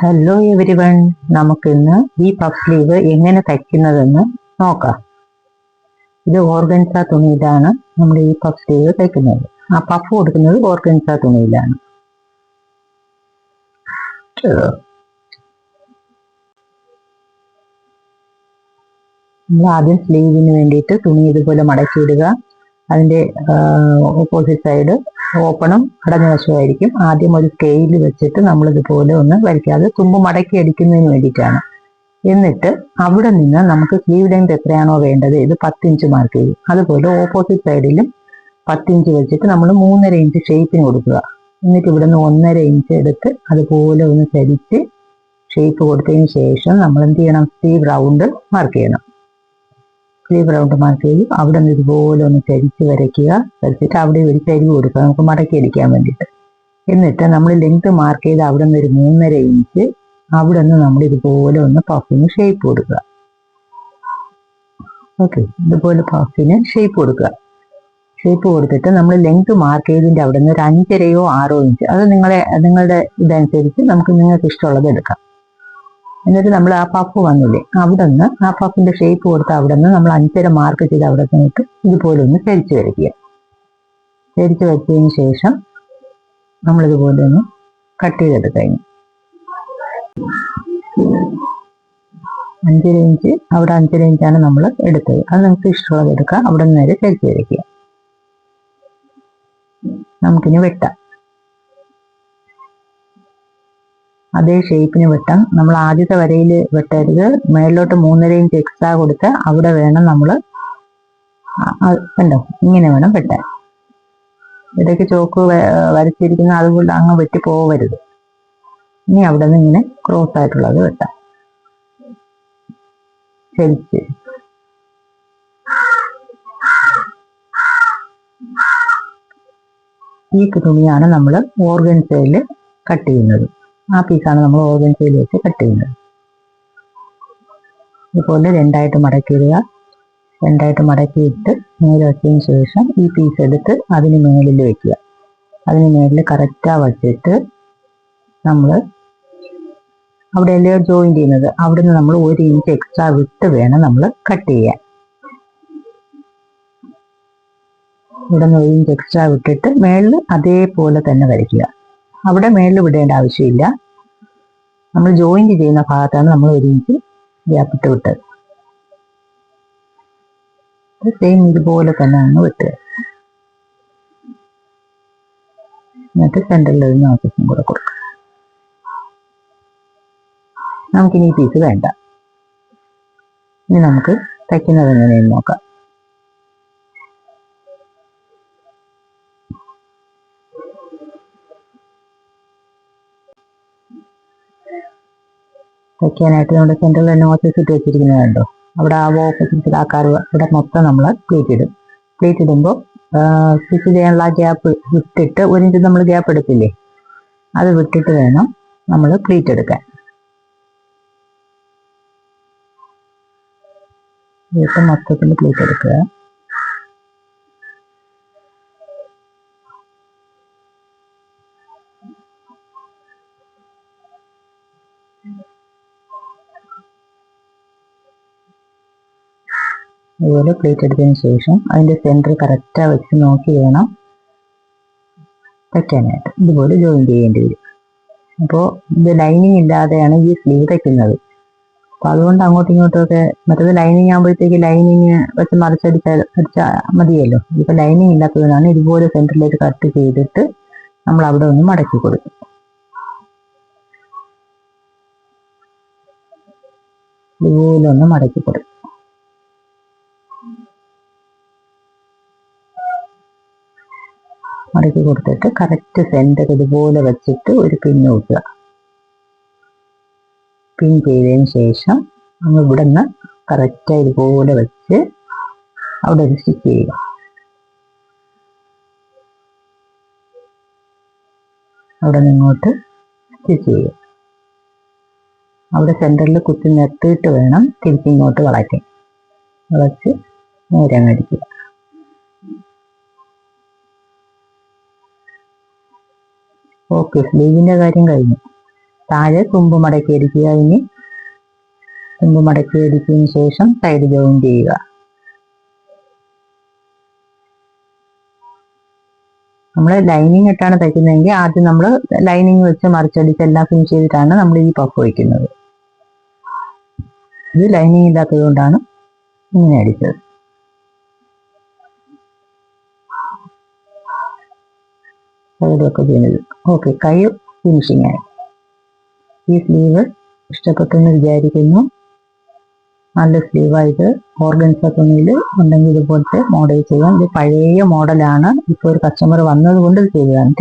Hello every one നമുക്കിന്ന് ഈ puff sleeve എങ്ങനെ തയ്ക്കുന്നതെന്ന് നോക്കാം. ഇത് ഓർഗൻസ തുണിയിലാണ് നമ്മൾ ഈ പഫ് സ്ലീവ് തയ്ക്കുന്നത്. ആ പഫ് കൊടുക്കുന്നത് ഓർഗൻസ തുണിയിലാണ്. നമ്മൾ ആദ്യം സ്ലീവിന് വേണ്ടിയിട്ട് തുണി ഇതുപോലെ മടക്കിയിടുക അതിന്റെ ഓപ്പോസിറ്റ് സൈഡ് ഓപ്പണും അടഞ്ഞ വശമായിരിക്കും ആദ്യം ഒരു സ്കെയിൽ വെച്ചിട്ട് നമ്മൾ ഇതുപോലെ ഒന്ന് വരയ്ക്കാതെ തുമ്പ് മടക്കി അടിക്കുന്നതിന് വേണ്ടിയിട്ടാണ്. എന്നിട്ട് അവിടെ നിന്ന് നമുക്ക് സ്ലീവ് ലെങ്ത് എത്രയാണോ വേണ്ടത് ഇത് പത്തിഞ്ച് മാർക്ക് ചെയ്യും. അതുപോലെ ഓപ്പോസിറ്റ് സൈഡിലും പത്തിഞ്ച് വെച്ചിട്ട് നമ്മൾ മൂന്നര ഇഞ്ച് ഷേപ്പിന് കൊടുക്കുക. എന്നിട്ട് ഇവിടെ നിന്ന് ഒന്നര ഇഞ്ച് എടുത്ത് അതുപോലെ ഒന്ന് ചരിച്ച് ഷേപ്പ് കൊടുത്തതിന് ശേഷം നമ്മൾ എന്ത് ചെയ്യണം? സ്ലീവ് റൗണ്ട് മാർക്ക് ചെയ്യണം. സ്ലീവ് റൗണ്ട് മാർക്ക് ചെയ്യും അവിടെ നിന്ന് ഇതുപോലെ ഒന്ന് ചരിച്ച് വരയ്ക്കുക വരച്ചിട്ട് അവിടെ ഒരു ചരിവ് കൊടുക്കുക നമുക്ക് മടക്കി അടിക്കാൻ വേണ്ടിയിട്ട്. എന്നിട്ട് നമ്മൾ ലെങ്ത് മാർക്ക് ചെയ്ത് അവിടെ നിന്ന് ഒരു മൂന്നര ഇഞ്ച് അവിടെ നിന്ന് നമ്മൾ ഇതുപോലെ ഒന്ന് പഫിന് ഷേപ്പ് കൊടുക്കുക. ഓക്കെ ഇതുപോലെ പഫിന് ഷേപ്പ് കൊടുക്കുക. ഷേപ്പ് കൊടുത്തിട്ട് നമ്മൾ ലെങ്ത് മാർക്ക് ചെയ്തിന്റെ അവിടെ നിന്ന് ഒരു അഞ്ചരയോ ആറോ ഇഞ്ച് അത് നിങ്ങളെ നിങ്ങളുടെ ഇതനുസരിച്ച് നമുക്ക് നിങ്ങൾക്ക് ഇഷ്ടമുള്ളത് എടുക്കാം. എന്നിട്ട് നമ്മൾ ആ പഫ് വന്നില്ലേ? അവിടെ നിന്ന് ആ പഫിന്റെ ഷേപ്പ് കൊടുത്ത് അവിടെ നിന്ന് നമ്മൾ അഞ്ചര മാർക്ക് ചെയ്ത് അവിടെ നിന്നിട്ട് ഇതുപോലെ ഒന്ന് ചരിച്ചു വരയ്ക്കുക. ചരിച്ചു വരച്ചതിന് ശേഷം നമ്മൾ ഇതുപോലെ ഒന്ന് കട്ട് ചെയ്തെടുത്ത് കഴിഞ്ഞു. അഞ്ചര ഇഞ്ച് അവിടെ അഞ്ചര ഇഞ്ചാണ് നമ്മൾ എടുത്തത്. അത് നമുക്ക് ഇഷ്ടമുള്ളത് എടുക്കാം. അവിടെ നിന്ന് നേരെ ചരിച്ചു വരയ്ക്കുക. നമുക്കിനി വെട്ടാം. അതേ ഷേപ്പിന് വെട്ടാം. നമ്മൾ ആദ്യത്തെ വരയിൽ വെട്ടരുത്. മേളിലോട്ട് മൂന്നര ഇഞ്ച് എക്സ്ട്രാ കൊടുത്ത് അവിടെ വേണം നമ്മൾ കണ്ടോ? ഇങ്ങനെ വേണം വെട്ടാൻ. ഇടയ്ക്ക് ചോക്ക് വരച്ചിരിക്കുന്ന അതുകൊണ്ട് അങ്ങ് വെട്ടി പോവരുത്. ഇനി അവിടെ നിന്ന് ഇങ്ങനെ ക്രോസ് ആയിട്ടുള്ളത് വെട്ടാം. ചരിച്ച് ഈ തുണിയാണ് നമ്മൾ ഓർഗൻസയിൽ കട്ട് ചെയ്യുന്നത്. ആ പീസാണ് നമ്മൾ ഓർഗൻസയിൽ വെച്ച് കട്ട് ചെയ്യുന്നത്. ഇതുപോലെ രണ്ടായിട്ട് മടക്കിയിടുക. രണ്ടായിട്ട് മടക്കിയിട്ട് മേലെ വെച്ചതിന് ശേഷം ഈ പീസ് എടുത്ത് അതിന് മേളിൽ വെക്കുക. അതിന് മേളിൽ കറക്റ്റാ വച്ചിട്ട് നമ്മൾ അവിടെ എല്ലാം ജോയിൻ ചെയ്യുന്നത്? അവിടുന്ന് നമ്മൾ ഒരു ഇഞ്ച് എക്സ്ട്രാ വിട്ട് വേണം നമ്മൾ കട്ട് ചെയ്യാൻ. ഇവിടെ നിന്ന് ഒരു ഇഞ്ച് എക്സ്ട്രാ വിട്ടിട്ട് മേളിൽ അതേപോലെ തന്നെ വരയ്ക്കുക. അവിടെ മേളിൽ വിടേണ്ട ആവശ്യമില്ല. നമ്മൾ ജോയിന്റ് ചെയ്യുന്ന ഭാഗത്താണ് നമ്മൾ ഒരു ഇഞ്ച് ഗ്യാപ്പ് ഇട്ട് വിട്ടത്. സെയിം ഇതുപോലെ തന്നെ അങ്ങ് വിട്ടുക എന്നിട്ട് സെന്ററിൽ ഒരു കൂടെ കൊടുക്കുക നമുക്കിനി ഈ പീസ് വേണ്ട. ഇനി നമുക്ക് തയ്ക്കുന്നത് എങ്ങനെയെന്ന് നോക്കാം. തയ്ക്കാനായിട്ട് നമ്മുടെ സെൻട്രൽ തന്നെ ഓഫീസ് ഇട്ട് വെച്ചിരിക്കുന്നത് കണ്ടോ അവിടെ ആ ഓപ്പോസിറ്റ് ആ കർവ് ഇവിടെ മൊത്തം നമ്മൾ പ്ലേറ്റ് ഇടും. പ്ലേറ്റ് ഇടുമ്പോൾ സ്റ്റിച്ച് ചെയ്യാനുള്ള ഗ്യാപ്പ് വിട്ടിട്ട് ഒരു ഇഞ്ച് നമ്മൾ ഗ്യാപ്പ് എടുക്കില്ലേ? അത് വിട്ടിട്ട് വേണം നമ്മൾ പ്ലേറ്റ് എടുക്കാൻ. ഇപ്പം മൊത്തത്തിൽ പ്ലേറ്റ് എടുക്കുക. അതുപോലെ പ്ലേറ്റ് എടുത്തതിന് ശേഷം അതിന്റെ സെന്റർ കറക്റ്റാ വെച്ച് നോക്കി വേണം തയ്ക്കാനായിട്ട് ഇതുപോലെ ജോയിൻ ചെയ്യേണ്ടി വരും. അപ്പോൾ ഇത് ലൈനിങ് ഇല്ലാതെയാണ് ഈ സ്ലീവ് തയ്ക്കുന്നത്. അപ്പോൾ അതുകൊണ്ട് അങ്ങോട്ടും ഇങ്ങോട്ടും ഒക്കെ മറ്റേത് ലൈനിങ് ആകുമ്പോഴത്തേക്ക് ലൈനിങ് വെച്ച് മറിച്ചടിച്ചാൽ അടിച്ചാൽ മതിയല്ലോ. ഇപ്പൊ ലൈനിങ് ഇല്ലാത്തതിനാണ് ഇതുപോലെ സെന്ററിലേക്ക് കട്ട് ചെയ്തിട്ട് നമ്മൾ അവിടെ ഒന്ന് മടക്കി കൊടുക്കും. ഇതുപോലെ ഒന്ന് മടക്കി കൊടുക്കും. മടക്കി കൊടുത്തിട്ട് കറക്റ്റ് സെന്റർ ഇതുപോലെ വെച്ചിട്ട് ഒരു പിൻ നോക്കുക പിൻ ചെയ്തതിന് ശേഷം നമ്മൾ ഇവിടെ നിന്ന് കറക്റ്റ് ഇതുപോലെ വെച്ച് അവിടെ ഒരു സ്റ്റിച്ച് ചെയ്യുക. അവിടെ നിങ്ങോട്ട് സ്റ്റിച്ച് ചെയ്യുക. അവിടെ സെന്ററിൽ കുത്തി നിർത്തിയിട്ട് വേണം തിരിച്ചിങ്ങോട്ട് വളയ്ക്കാൻ. വളച്ച് നേരെ അടിക്കുക ഓക്കെ സ്ലീവിന്റെ കാര്യം കഴിഞ്ഞു. താഴെ തുമ്പ് മടക്കി അടിക്കുക ഇനി. തുമ്പ് മടക്കി അടിച്ചതിന് ശേഷം സൈഡ് ജോയിൻ ചെയ്യുക. നമ്മൾ ലൈനിങ് ഇട്ടാണ് തയ്ക്കുന്നതെങ്കിൽ ആദ്യം നമ്മൾ ലൈനിങ് വെച്ച് മറിച്ചടിച്ച് എല്ലാം ഫിനിഷ് ചെയ്തിട്ടാണ് നമ്മൾ ഈ പഫ് വയ്ക്കുന്നത് ഇത് ലൈനിങ് ഇല്ലാത്തത് കൊണ്ടാണ് ഇങ്ങനെ അടിച്ചത്. സൈഡൊക്കെ ചെയ്യുന്നത്. ഓക്കെ കൈ ഫിനിഷിങ് ആയി. ഈ സ്ലീവ് ഇഷ്ടപ്പെട്ടെന്ന് വിചാരിക്കുന്നു. നല്ല സ്ലീവായിട്ട് ഓർഗൻസ തുണിയിൽ ഉണ്ടെങ്കിൽ ഇതുപോലത്തെ മോഡൽ ചെയ്യാം. ഇത് പഴയ മോഡലാണ് ഇപ്പോൾ ഒരു കസ്റ്റമർ വന്നത് കൊണ്ട് ഇത് ചെയ്തതാണ്.